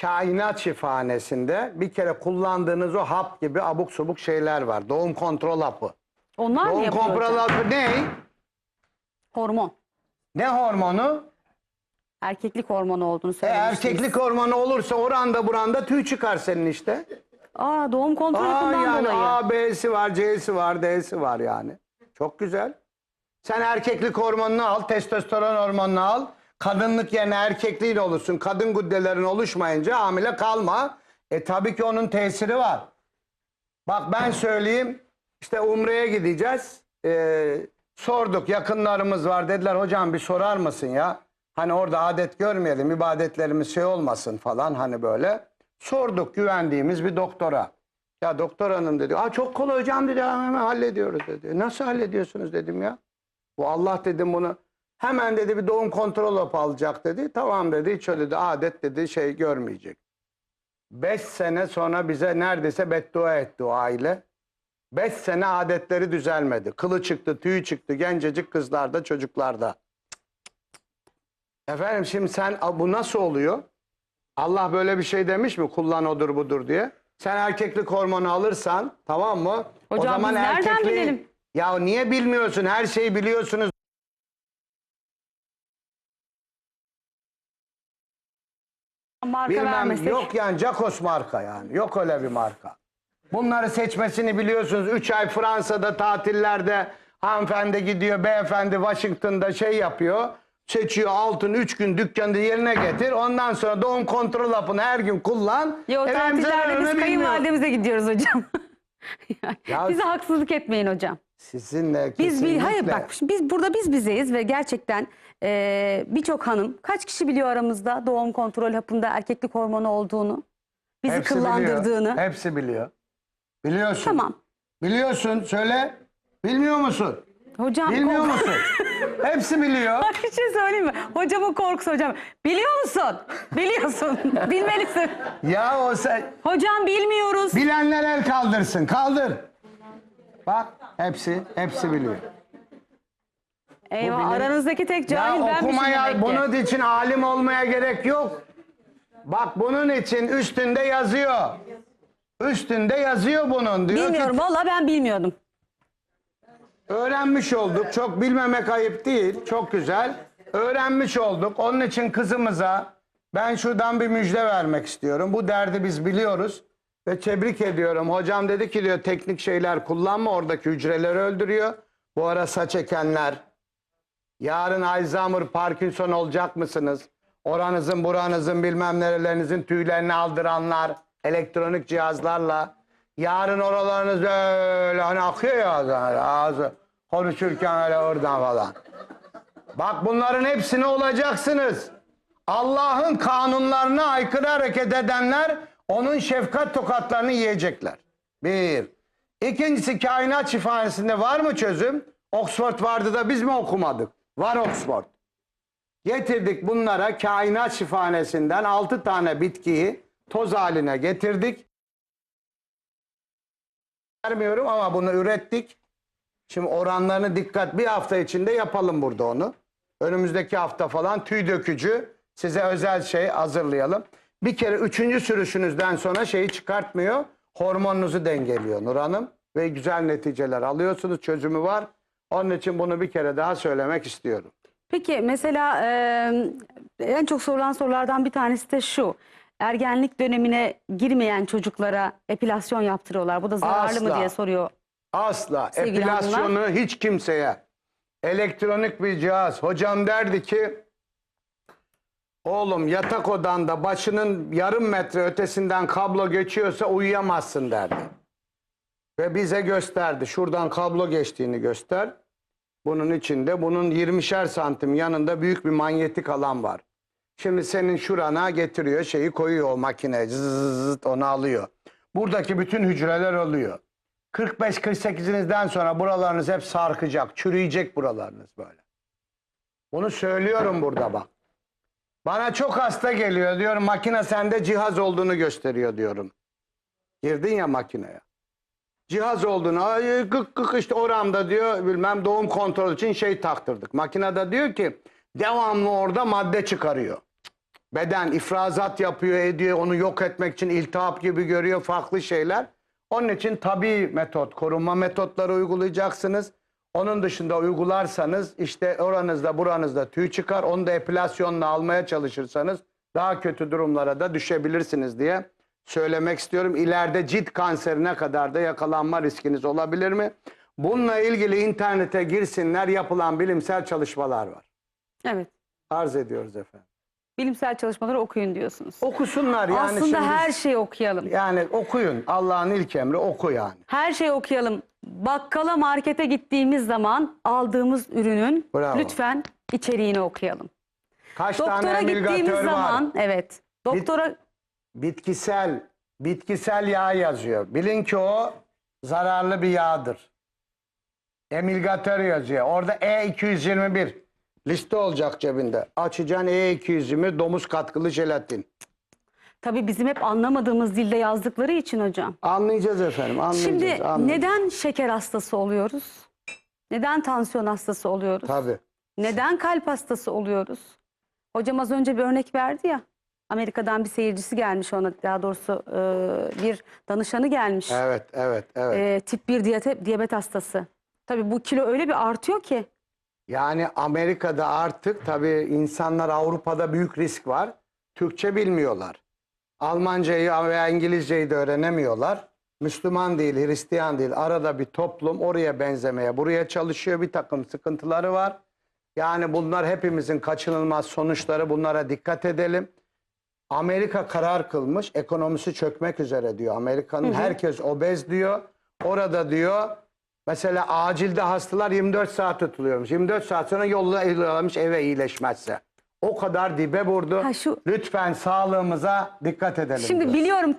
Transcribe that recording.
kainat şifahanesinde bir kere kullandığınız o hap gibi abuk subuk şeyler var. Doğum kontrol hapı. Onlar Doğum yapıyor kontrol hocam? hapı ne? Hormon. Ne hormonu? Erkeklik hormonu olduğunu E, söylemiştiniz. erkeklik hormonu olursa oranda buranda tüy çıkar senin işte. Aa doğum kontrol Aa, hapından yani dolayı. A, B'si var, C'si var, D'si var yani. Çok güzel. Sen erkeklik hormonunu al, testosteron hormonunu al. Kadınlık yerine erkekliğin olursun. Kadın güddelerin oluşmayınca hamile kalma. E tabii ki onun tesiri var. Bak ben söyleyeyim. İşte Umre'ye gideceğiz. Ee, sorduk yakınlarımız var. Dediler hocam bir sorar mısın ya? Hani orada adet görmeyelim, ibadetlerimiz şey olmasın falan hani böyle. Sorduk güvendiğimiz bir doktora. Ya doktor hanım dedi. Aa çok kolay hocam dedi. "Ha, Hemen hallediyoruz dedi. Nasıl hallediyorsunuz dedim ya. Bu Allah dedim bunu. Hemen dedi bir doğum kontrol hapı alacak dedi. Tamam dedi. Hiç öyle dedi. Adet dedi şey görmeyecek. Beş sene sonra bize neredeyse beddua etti o aile. Beş sene adetleri düzelmedi. Kılı çıktı, tüyü çıktı. Gencecik kızlarda, çocuklarda. Efendim şimdi sen "A, bu nasıl oluyor? Allah böyle bir şey demiş mi? Kullan odur budur diye. Sen erkeklik hormonu alırsan tamam mı? Hocam biz nereden bilelim? Ya niye bilmiyorsun? Her şeyi biliyorsunuz. Marka Bilmem vermesek. yok yani Jacos marka yani. Yok öyle bir marka. Bunları seçmesini biliyorsunuz. 3 ay Fransa'da tatillerde hanımefendi gidiyor. Beyefendi Washington'da şey yapıyor. Seçiyor altın 3 gün dükkanda yerine getir. Ondan sonra doğum kontrol hapını her gün kullan. Yo Efendim, tatillerde biz kayınvalidemize gidiyoruz hocam. Ya Bize haksızlık etmeyin hocam. Sizinle Biz bil, hayır kesinlikle- bak biz burada biz bizeyiz ve gerçekten e, birçok hanım kaç kişi biliyor aramızda doğum kontrol hapında erkeklik hormonu olduğunu, bizi Hepsi kıllandırdığını. Biliyor. Hepsi biliyor. Biliyorsun. Tamam. Biliyorsun. Söyle. Bilmiyor musun? Hocam Bilmiyor kork- musun? Hepsi biliyor. Bak bir şey söyleyeyim mi? Hocamın korkusu hocam. Biliyor musun? Biliyorsun. Bilmelisin. Ya o sen... Hocam bilmiyoruz. Bilenler el kaldırsın. Kaldır. Bak hepsi, hepsi biliyor. Eyvah bilim- aranızdaki tek cahil benmişim okumaya, ki. bunun için alim olmaya gerek yok. Bak bunun için üstünde yazıyor. Üstünde yazıyor bunun. Diyor Bilmiyorum ki valla ben bilmiyordum. öğrenmiş olduk. Çok bilmemek ayıp değil. Çok güzel. Öğrenmiş olduk. Onun için kızımıza ben şuradan bir müjde vermek istiyorum. Bu derdi biz biliyoruz. Ve tebrik ediyorum. Hocam dedi ki diyor teknik şeyler kullanma oradaki hücreleri öldürüyor. Bu ara saç ekenler, Yarın Alzheimer, Parkinson olacak mısınız? Oranızın, buranızın, bilmem nerelerinizin tüylerini aldıranlar, elektronik cihazlarla. Yarın oralarınız böyle hani akıyor ya ağzı, konuşurken öyle oradan falan. Bak bunların hepsine olacaksınız. Allah'ın kanunlarına aykırı hareket edenler onun şefkat tokatlarını yiyecekler. Bir. İkincisi kainat şifahanesinde var mı çözüm? Oxford vardı da biz mi okumadık? Var Oxford. Getirdik bunlara kainat şifahanesinden 6 tane bitkiyi toz haline getirdik. Vermiyorum ama bunu ürettik. Şimdi oranlarını dikkat bir hafta içinde yapalım burada onu. Önümüzdeki hafta falan tüy dökücü size özel şey hazırlayalım. Bir kere üçüncü sürüşünüzden sonra şeyi çıkartmıyor. Hormonunuzu dengeliyor Nur Hanım. Ve güzel neticeler alıyorsunuz. Çözümü var. Onun için bunu bir kere daha söylemek istiyorum. Peki mesela e, en çok sorulan sorulardan bir tanesi de şu. Ergenlik dönemine girmeyen çocuklara epilasyon yaptırıyorlar. Bu da zararlı mı Asla. diye soruyor. Asla Sevgili epilasyonu hiç kimseye elektronik bir cihaz. Hocam derdi ki oğlum yatak odanda başının yarım metre ötesinden kablo geçiyorsa uyuyamazsın derdi. Ve bize gösterdi. Şuradan kablo geçtiğini göster. Bunun içinde bunun 20'şer santim yanında büyük bir manyetik alan var. Şimdi senin şurana getiriyor şeyi koyuyor o makine zıt onu alıyor. Buradaki bütün hücreler oluyor. 45-48'inizden sonra buralarınız hep sarkacak, çürüyecek buralarınız böyle. Bunu söylüyorum burada bak. Bana çok hasta geliyor diyorum makine sende cihaz olduğunu gösteriyor diyorum. Girdin ya makineye. Cihaz olduğunu ay gık gık işte oramda diyor bilmem doğum kontrol için şey taktırdık. Makinede diyor ki devamlı orada madde çıkarıyor. Beden ifrazat yapıyor, ediyor. Onu yok etmek için iltihap gibi görüyor farklı şeyler. Onun için tabii metot, korunma metotları uygulayacaksınız. Onun dışında uygularsanız işte oranızda buranızda tüy çıkar. Onu da epilasyonla almaya çalışırsanız daha kötü durumlara da düşebilirsiniz diye söylemek istiyorum. İleride cilt kanserine kadar da yakalanma riskiniz olabilir mi? Bununla ilgili internete girsinler yapılan bilimsel çalışmalar var. Evet. Arz ediyoruz efendim. Bilimsel çalışmaları okuyun diyorsunuz. Okusunlar yani Aslında şimdi- her şeyi okuyalım. yani okuyun. Allah'ın ilk emri oku yani. Her şeyi okuyalım. Bakkala markete gittiğimiz zaman aldığımız ürünün Bravo. lütfen içeriğini okuyalım. Kaç tane Doktora gittiğimiz emülgatör var? zaman evet. Doktora Bitkisel, bitkisel yağ yazıyor. Bilin ki o zararlı bir yağdır. Emilgatör yazıyor. Orada E221 liste olacak cebinde. Açacaksın E220 domuz katkılı jelatin. tabii bizim hep anlamadığımız dilde yazdıkları için hocam. Anlayacağız efendim. Anlayacağız. Şimdi anlayacağız. neden şeker hastası oluyoruz? Neden tansiyon hastası oluyoruz? Tabii. Neden kalp hastası oluyoruz? Hocam az önce bir örnek verdi ya. Amerika'dan bir seyircisi gelmiş ona daha doğrusu e, bir danışanı gelmiş. Evet, evet, evet. E, tip 1 diyate, diyabet hastası. Tabii bu kilo öyle bir artıyor ki. Yani Amerika'da artık tabii insanlar Avrupa'da büyük risk var. Türkçe bilmiyorlar. Almancayı veya İngilizceyi de öğrenemiyorlar. Müslüman değil, Hristiyan değil. Arada bir toplum oraya benzemeye, buraya çalışıyor. Bir takım sıkıntıları var. Yani bunlar hepimizin kaçınılmaz sonuçları. Bunlara dikkat edelim. Amerika karar kılmış. Ekonomisi çökmek üzere diyor. Amerika'nın herkes obez diyor. Orada diyor mesela acilde hastalar 24 saat tutuluyormuş. 24 saat sonra yollamış eve iyileşmezse. O kadar dibe vurdu. Ha, şu- Lütfen sağlığımıza dikkat edelim. Şimdi diyor. biliyorum